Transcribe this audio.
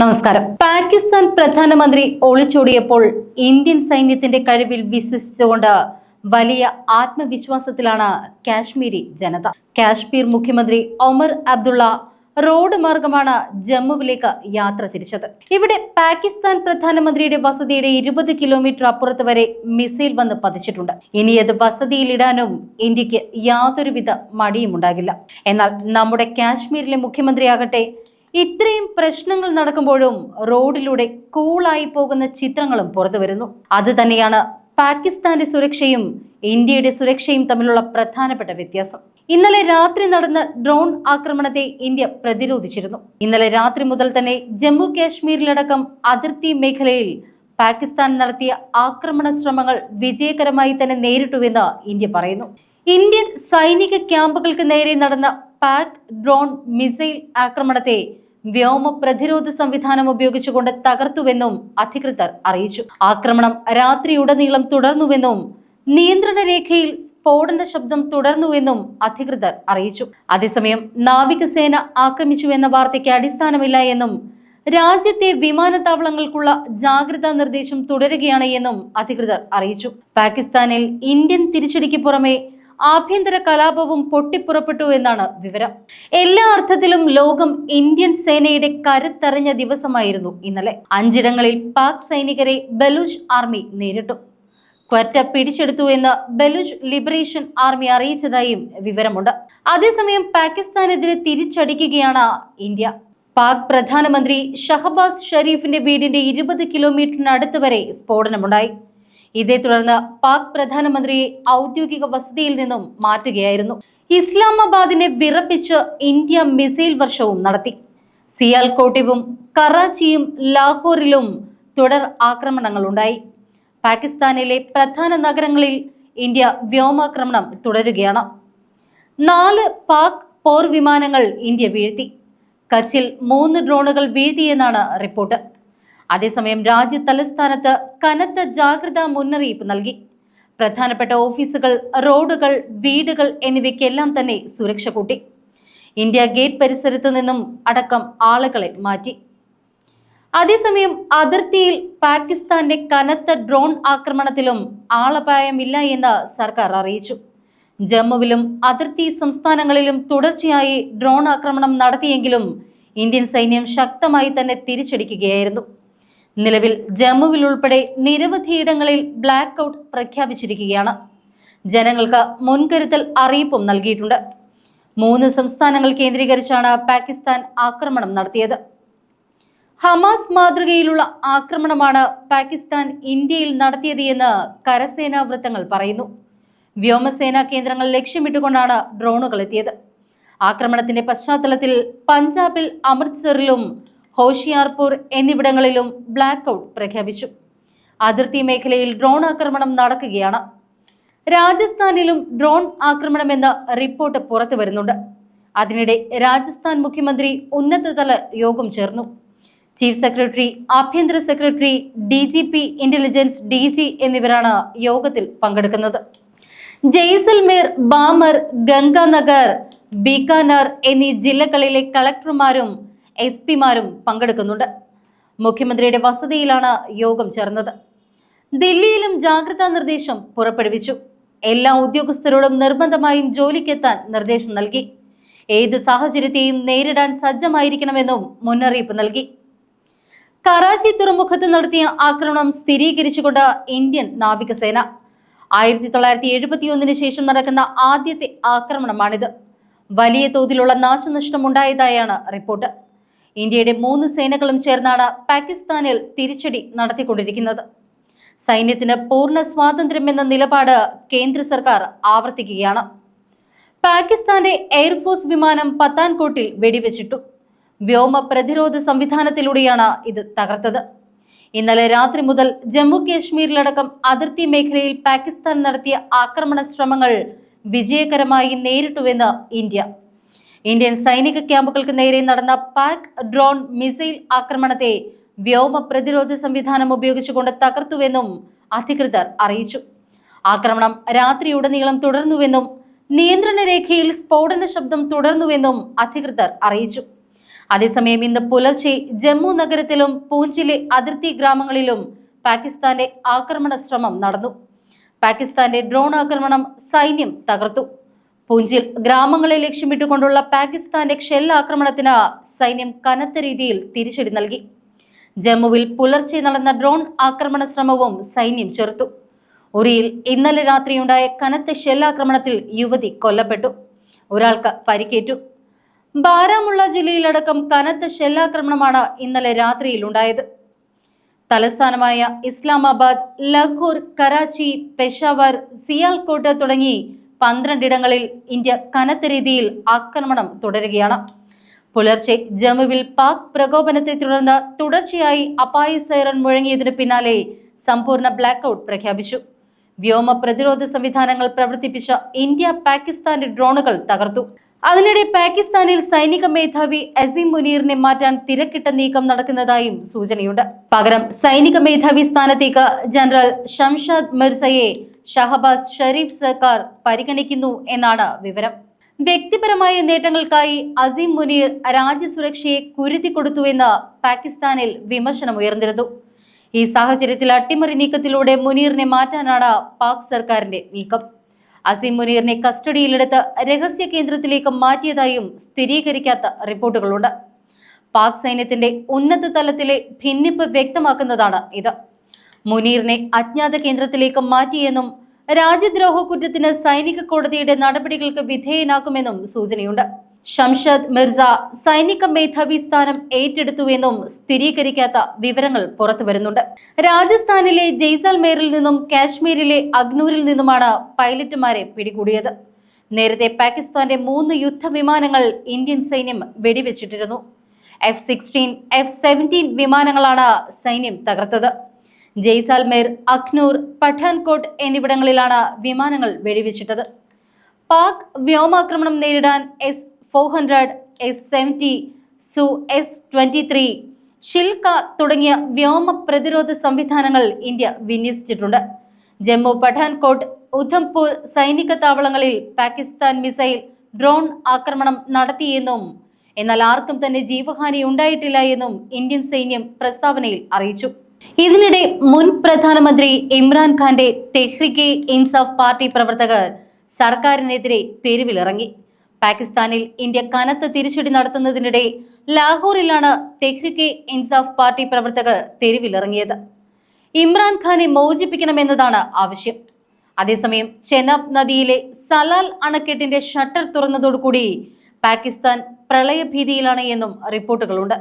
നമസ്കാരം. പാകിസ്ഥാൻ പ്രധാനമന്ത്രി ഒളിച്ചോടിയപ്പോൾ ഇന്ത്യൻ സൈന്യത്തിന്റെ കഴിവിൽ വിശ്വസിച്ചുകൊണ്ട് വലിയ ആത്മവിശ്വാസത്തിലാണ് കാശ്മീരി ജനത. കാശ്മീർ മുഖ്യമന്ത്രി ഒമർ അബ്ദുള്ള റോഡ് മാർഗമാണ് ജമ്മുവിലേക്ക് യാത്ര തിരിച്ചത്. ഇവിടെ പാകിസ്ഥാൻ പ്രധാനമന്ത്രിയുടെ വസതിയുടെ ഇരുപത് കിലോമീറ്റർ അപ്പുറത്ത് വരെ മിസൈൽ വന്ന് പതിച്ചിട്ടുണ്ട്. ഇനി അത് വസതിയിലിടാനും ഇന്ത്യയ്ക്ക് യാതൊരുവിധ മടിയും ഉണ്ടാകില്ല എന്നാൽ നമ്മുടെ കാശ്മീരിലെ മുഖ്യമന്ത്രിയാകട്ടെ ഇത്രയും പ്രശ്നങ്ങൾ നടക്കുമ്പോഴും റോഡിലൂടെ കൂളായി പോകുന്ന ചിത്രങ്ങളും പുറത്തു വരുന്നു. അത് തന്നെയാണ് പാകിസ്ഥാന്റെ സുരക്ഷയും ഇന്ത്യയുടെ സുരക്ഷയും തമ്മിലുള്ള പ്രധാനപ്പെട്ട വ്യത്യാസം. ഇന്നലെ രാത്രി നടന്ന ഡ്രോൺ ആക്രമണത്തെ ഇന്ത്യ പ്രതിരോധിച്ചിരുന്നു. ഇന്നലെ രാത്രി മുതൽ തന്നെ ജമ്മു കാശ്മീരിലടക്കം അതിർത്തി മേഖലയിൽ പാകിസ്ഥാൻ നടത്തിയ ആക്രമണ ശ്രമങ്ങൾ വിജയകരമായി തന്നെ നേരിട്ടുവെന്ന് ഇന്ത്യ പറയുന്നു. ഇന്ത്യൻ സൈനിക ക്യാമ്പുകൾക്ക് നേരെ നടന്ന പാക് ഡ്രോൺ മിസൈൽ ആക്രമണത്തെ വ്യോമ പ്രതിരോധ സംവിധാനം ഉപയോഗിച്ചുകൊണ്ട് തകർത്തുവെന്നും അധികൃതർ അറിയിച്ചു. ആക്രമണം രാത്രിയുടനീളം തുടർന്നുവെന്നും നിയന്ത്രണ രേഖയിൽ സ്ഫോടന ശബ്ദം തുടർന്നുവെന്നും അധികൃതർ അറിയിച്ചു. അതേസമയം നാവികസേന ആക്രമിച്ചുവെന്ന വാർത്തയ്ക്ക് അടിസ്ഥാനമില്ല എന്നും രാജ്യത്തെ വിമാനത്താവളങ്ങൾക്കുള്ള ജാഗ്രതാ നിർദ്ദേശം തുടരുകയാണ് എന്നും അധികൃതർ അറിയിച്ചു. പാകിസ്ഥാനിൽ ഇന്ത്യൻ തിരിച്ചടിക്ക് പുറമെ ആഭ്യന്തര കലാപവും പൊട്ടിപ്പുറപ്പെട്ടു എന്നാണ് വിവരം. എല്ലാ അർത്ഥത്തിലും ലോകം ഇന്ത്യൻ സേനയുടെ കരുത്തറിഞ്ഞ ദിവസമായിരുന്നു ഇന്നലെ. അഞ്ചിടങ്ങളിൽ പാക് സൈനികരെ ബലൂച്ച് ആർമി നേരിട്ടു. ക്വറ്റ പിടിച്ചെടുത്തു എന്ന് ബലൂച്ച് ലിബറേഷൻ ആർമി അറിയിച്ചതായും വിവരമുണ്ട്. അതേസമയം പാകിസ്ഥാനെതിരെ തിരിച്ചടിക്കുകയാണ് ഇന്ത്യ. പാക് പ്രധാനമന്ത്രി ഷഹബാസ് ഷരീഫിന്റെ വീടിന്റെ ഇരുപത് കിലോമീറ്ററിനടുത്ത് വരെ സ്ഫോടനമുണ്ടായി. ഇതേ തുടർന്ന് പാക് പ്രധാനമന്ത്രിയെ ഔദ്യോഗിക വസതിയിൽ നിന്നും മാറ്റുകയായിരുന്നു. ഇസ്ലാമാബാദിനെ വിറപ്പിച്ച് ഇന്ത്യ മിസൈൽ വർഷവും നടത്തി. സിയാൽകോട്ടിവും കറാച്ചിയും ലാഹോറിലും തുടർ ആക്രമണങ്ങൾ ഉണ്ടായി പാകിസ്ഥാനിലെ പ്രധാന നഗരങ്ങളിൽ ഇന്ത്യ വ്യോമാക്രമണം തുടരുകയാണ്. നാല് പാക് പോർ വിമാനങ്ങൾ ഇന്ത്യ വീഴ്ത്തി. കച്ചിൽ മൂന്ന് ഡ്രോണുകൾ വീഴ്ത്തിയെന്നാണ് റിപ്പോർട്ട്. അതേസമയം രാജ്യ തലസ്ഥാനത്ത് കനത്ത ജാഗ്രതാ മുന്നറിയിപ്പ് നൽകി. പ്രധാനപ്പെട്ട ഓഫീസുകൾ റോഡുകൾ വീടുകൾ എന്നിവയ്ക്കെല്ലാം തന്നെ സുരക്ഷ കൂട്ടി. ഇന്ത്യ ഗേറ്റ് പരിസരത്ത് നിന്നും അടക്കം ആളുകളെ മാറ്റി. അതേസമയം അതിർത്തിയിൽ പാകിസ്ഥാന്റെ കനത്ത ഡ്രോൺ ആക്രമണത്തിലും ആളപായമില്ല എന്ന് സർക്കാർ അറിയിച്ചു. ജമ്മുവിലും അതിർത്തി സംസ്ഥാനങ്ങളിലും തുടർച്ചയായി ഡ്രോൺ ആക്രമണം നടത്തിയെങ്കിലും ഇന്ത്യൻ സൈന്യം ശക്തമായി തന്നെ തിരിച്ചടിക്കുകയായിരുന്നു. നിലവിൽ ജമ്മുവിൽ ഉൾപ്പെടെ നിരവധിയിടങ്ങളിൽ ബ്ലാക്ക് ഔട്ട് പ്രഖ്യാപിച്ചിരിക്കുകയാണ്. ജനങ്ങൾക്ക് മുൻകരുതൽ അറിയിപ്പും നൽകിയിട്ടുണ്ട്. മൂന്ന് സംസ്ഥാനങ്ങൾ കേന്ദ്രീകരിച്ചാണ് പാകിസ്ഥാൻ ആക്രമണം നടത്തിയത്. ഹമാസ് മാതൃകയിലുള്ള ആക്രമണമാണ് പാകിസ്ഥാൻ ഇന്ത്യയിൽ നടത്തിയത് എന്ന് കരസേനാ വൃത്തങ്ങൾ പറയുന്നു. വ്യോമസേനാ കേന്ദ്രങ്ങൾ ലക്ഷ്യമിട്ടുകൊണ്ടാണ് ഡ്രോണുകൾ എത്തിയത്. ആക്രമണത്തിന്റെ പശ്ചാത്തലത്തിൽ പഞ്ചാബിൽ അമൃത്സറിലും ഹോഷിയാർപൂർ എന്നിവിടങ്ങളിലും ബ്ലാക്ക് ഔട്ട് പ്രഖ്യാപിച്ചു. അതിർത്തി മേഖലയിൽ ഡ്രോൺ ആക്രമണം നടക്കുകയാണ്. രാജസ്ഥാനിലും ഡ്രോൺ ആക്രമണമെന്ന റിപ്പോർട്ട് പുറത്തു വരുന്നുണ്ട്. അതിനിടെ രാജസ്ഥാൻ മുഖ്യമന്ത്രി ഉന്നതതല യോഗം ചേർന്നു. ചീഫ് സെക്രട്ടറി ആഭ്യന്തര secretary D G P intelligence D G എന്നിവരാണ് യോഗത്തിൽ പങ്കെടുക്കുന്നത്. ജയ്സൽമേർ ബാമർ ഗംഗാനഗർ ബീക്കാനർ എന്നീ ജില്ലകളിലെ കളക്ടർമാരും എസ് പിമാരും പങ്കെടുക്കുന്നുണ്ട്. മുഖ്യമന്ത്രിയുടെ വസതിയിലാണ് യോഗം ചേർന്നത്. ദില്ലിയിലും ജാഗ്രതാ നിർദ്ദേശം പുറപ്പെടുവിച്ചു. എല്ലാ ഉദ്യോഗസ്ഥരോടും നിർബന്ധമായും ജോലിക്കെത്താൻ നിർദ്ദേശം നൽകി. ഏത് സാഹചര്യത്തെയും നേരിടാൻ സജ്ജമായിരിക്കണമെന്നും മുന്നറിയിപ്പ് നൽകി. കറാച്ചി തുറമുഖത്ത് നടത്തിയ ആക്രമണം സ്ഥിരീകരിച്ചുകൊണ്ട് ഇന്ത്യൻ നാവികസേന. ആയിരത്തി തൊള്ളായിരത്തി എഴുപത്തിയൊന്നിന് ശേഷം നടക്കുന്ന ആദ്യത്തെ ആക്രമണമാണിത്. വലിയ തോതിലുള്ള നാശനഷ്ടമുണ്ടായതായാണ് റിപ്പോർട്ട്. ഇന്ത്യയുടെ മൂന്ന് സേനകളും ചേർന്നാണ് പാകിസ്ഥാനിൽ തിരിച്ചടി നടത്തിക്കൊണ്ടിരിക്കുന്നത്. സൈന്യത്തിന് പൂർണ സ്വാതന്ത്ര്യം എന്ന നിലപാട് കേന്ദ്ര സർക്കാർ ആവർത്തിക്കുകയാണ്. പാകിസ്ഥാന്റെ എയർഫോഴ്സ് വിമാനം പത്താൻകോട്ടിൽ വെടിവെച്ചിട്ടു. വ്യോമ പ്രതിരോധ സംവിധാനത്തിലൂടെയാണ് ഇത് തകർത്തത്. ഇന്നലെ രാത്രി മുതൽ ജമ്മു കാശ്മീരിലടക്കം അതിർത്തി മേഖലയിൽ പാകിസ്ഥാൻ നടത്തിയ ആക്രമണ ശ്രമങ്ങൾ വിജയകരമായി നേരിട്ടുവെന്ന് ഇന്ത്യ. ഇന്ത്യൻ സൈനിക ക്യാമ്പുകൾക്ക് നേരെ നടന്ന പാക് ഡ്രോൺ മിസൈൽ ആക്രമണത്തെ വ്യോമ പ്രതിരോധ സംവിധാനം ഉപയോഗിച്ചുകൊണ്ട് തകർത്തുവെന്നും അധികൃതർ അറിയിച്ചു. ആക്രമണം രാത്രിയുടനീളം തുടർന്നുവെന്നും നിയന്ത്രണ രേഖയിൽ സ്ഫോടന ശബ്ദം തുടർന്നുവെന്നും അധികൃതർ അറിയിച്ചു. അതേസമയം ഇന്ന് പുലർച്ചെ ജമ്മു നഗരത്തിലും പൂഞ്ചിലെ അതിർത്തി ഗ്രാമങ്ങളിലും പാകിസ്ഥാന്റെ ആക്രമണ ശ്രമം നടന്നു. പാകിസ്ഥാന്റെ ഡ്രോൺ ആക്രമണം സൈന്യം തകർത്തു. പൂഞ്ചിൽ ഗ്രാമങ്ങളെ ലക്ഷ്യമിട്ടുകൊണ്ടുള്ള പാകിസ്ഥാന്റെ ഷെൽ ആക്രമണത്തിന് സൈന്യം കനത്ത രീതിയിൽ തിരിച്ചടി നൽകി. ജമ്മുവിൽ പുലർച്ചെ നടന്ന ഡ്രോൺ ആക്രമണ ശ്രമവും സൈന്യം ചെറുത്തു. ഉറിയിൽ ഇന്നലെ രാത്രിയുണ്ടായ കനത്ത ഷെല്ലാക്രമണത്തിൽ യുവതി കൊല്ലപ്പെട്ടു. ഒരാൾക്ക് പരിക്കേറ്റു. ബാരാമുള്ള ജില്ലയിലടക്കം കനത്ത ഷെല്ലാക്രമണമാണ് ഇന്നലെ രാത്രിയിൽ ഉണ്ടായത് തലസ്ഥാനമായ ഇസ്ലാമാബാദ് ലഹോർ കറാച്ചി പെഷാവർ സിയാൽകോട്ട് തുടങ്ങി പന്ത്രണ്ടിടങ്ങളിൽ ഇന്ത്യ കനത്ത രീതിയിൽ ആക്രമണം തുടരുകയാണ്. പുലർച്ചെ ജമ്മുവിൽ പാക് പ്രകോപനത്തെ തുടർന്ന് തുടർച്ചയായി അപായ സൈറൺ മുഴങ്ങിയതിന് പിന്നാലെ സമ്പൂർണ ബ്ലാക്ക് ഔട്ട് പ്രഖ്യാപിച്ചു. വ്യോമ പ്രതിരോധ സംവിധാനങ്ങൾ പ്രവർത്തിപ്പിച്ച ഇന്ത്യ പാകിസ്ഥാന്റെ ഡ്രോണുകൾ തകർത്തു. അതിനിടെ പാകിസ്ഥാനിൽ സൈനിക മേധാവി അസീം മുനീറിനെ മാറ്റാൻ തിരക്കിട്ട നീക്കം നടക്കുന്നതായും സൂചനയുണ്ട്. പകരം സൈനിക മേധാവി സ്ഥാനത്തേക്ക് ജനറൽ ഷംഷാദ് മിർസയെ ഷഹബാസ് ഷരീഫ് സർക്കാർ പരിഗണിക്കുന്നു എന്നാണ് വിവരം. വ്യക്തിപരമായ നേട്ടങ്ങൾക്കായി അസീം മുനീർ രാജ്യസുരക്ഷയെ കുരുതി കൊടുത്തുവെന്ന് പാകിസ്ഥാനിൽ വിമർശനം വിമർശനമുയർന്നിരുന്നു ഈ സാഹചര്യത്തിൽ അട്ടിമറി നീക്കത്തിലൂടെ മുനീറിനെ മാറ്റാനാണ് പാക് സർക്കാരിന്റെ നീക്കം. അസീം മുനീറിനെ കസ്റ്റഡിയിലെടുത്ത് രഹസ്യ കേന്ദ്രത്തിലേക്ക് മാറ്റിയതായും സ്ഥിരീകരിക്കാത്ത റിപ്പോർട്ടുകളുണ്ട്. പാക് സൈന്യത്തിന്റെ ഉന്നത തലത്തിലെ ഭിന്നിപ്പ് വ്യക്തമാക്കുന്നതാണ് ഇത്. മുനീറിനെ അജ്ഞാത കേന്ദ്രത്തിലേക്ക് മാറ്റിയെന്നും രാജ്യദ്രോഹ കുറ്റത്തിന് സൈനിക കോടതിയുടെ നടപടികൾക്ക് വിധേയനാക്കുമെന്നും സൂചനയുണ്ട്. ഷംഷദ് മിർസ സൈനിക മേധാവി സ്ഥാനം ഏറ്റെടുത്തുവെന്നും സ്ഥിരീകരിക്കാത്ത വിവരങ്ങൾ പുറത്തു വരുന്നുണ്ട് രാജസ്ഥാനിലെ ജയ്സാൽമേറിൽ നിന്നും കാശ്മീരിലെ അഗ്നൂരിൽ നിന്നുമാണ് പൈലറ്റുമാരെ പിടികൂടിയത്. നേരത്തെ പാകിസ്ഥാന്റെ മൂന്ന് യുദ്ധവിമാനങ്ങൾ ഇന്ത്യൻ സൈന്യം വെടിവെച്ചിട്ടിരുന്നു. എഫ് സിക്സ്റ്റീൻ എഫ് സെവന്റീൻ വിമാനങ്ങളാണ് സൈന്യം തകർത്തത്. ജയ്സാൽമേർ അഖ്നൂർ പഠാൻകോട്ട് എന്നിവിടങ്ങളിലാണ് വിമാനങ്ങൾ വെടിവെച്ചിട്ടത്. പാക് വ്യോമാക്രമണം നേരിടാൻ S four hundred S seventy Su S twenty three Shilka തുടങ്ങിയ വ്യോമ പ്രതിരോധ സംവിധാനങ്ങൾ ഇന്ത്യ വിന്യസിച്ചിട്ടുണ്ട്. ജമ്മു പഠാൻകോട്ട് ഉധംപൂർ സൈനിക താവളങ്ങളിൽ പാകിസ്ഥാൻ മിസൈൽ ഡ്രോൺ ആക്രമണം നടത്തിയെന്നും എന്നാൽ ആർക്കും തന്നെ ജീവഹാനി ഉണ്ടായിട്ടില്ല എന്നും ഇന്ത്യൻ സൈന്യം പ്രസ്താവനയിൽ അറിയിച്ചു. ഇതിനിടെ മുൻ പ്രധാനമന്ത്രി ഇമ്രാൻഖാന്റെ തെഹ്രിക്കെ ഇൻസാഫ് പാർട്ടി പ്രവർത്തകർ സർക്കാരിനെതിരെ തെരുവിലിറങ്ങി. പാകിസ്ഥാനിൽ ഇന്ത്യ കനത്ത തിരിച്ചടി നടത്തുന്നതിനിടെ ലാഹോറിലാണ് തെഹ്രിക്കെ ഇൻസാഫ് പാർട്ടി പ്രവർത്തകർ തെരുവിലിറങ്ങിയത്. ഇമ്രാൻഖാനെ മോചിപ്പിക്കണമെന്നതാണ് ആവശ്യം. അതേസമയം ചെനാബ് നദിയിലെ സലാൽ അണക്കെട്ടിന്റെ ഷട്ടർ തുറന്നതോടുകൂടി പാകിസ്ഥാൻ പ്രളയഭീതിയിലാണ് എന്നും റിപ്പോർട്ടുകളുണ്ട്.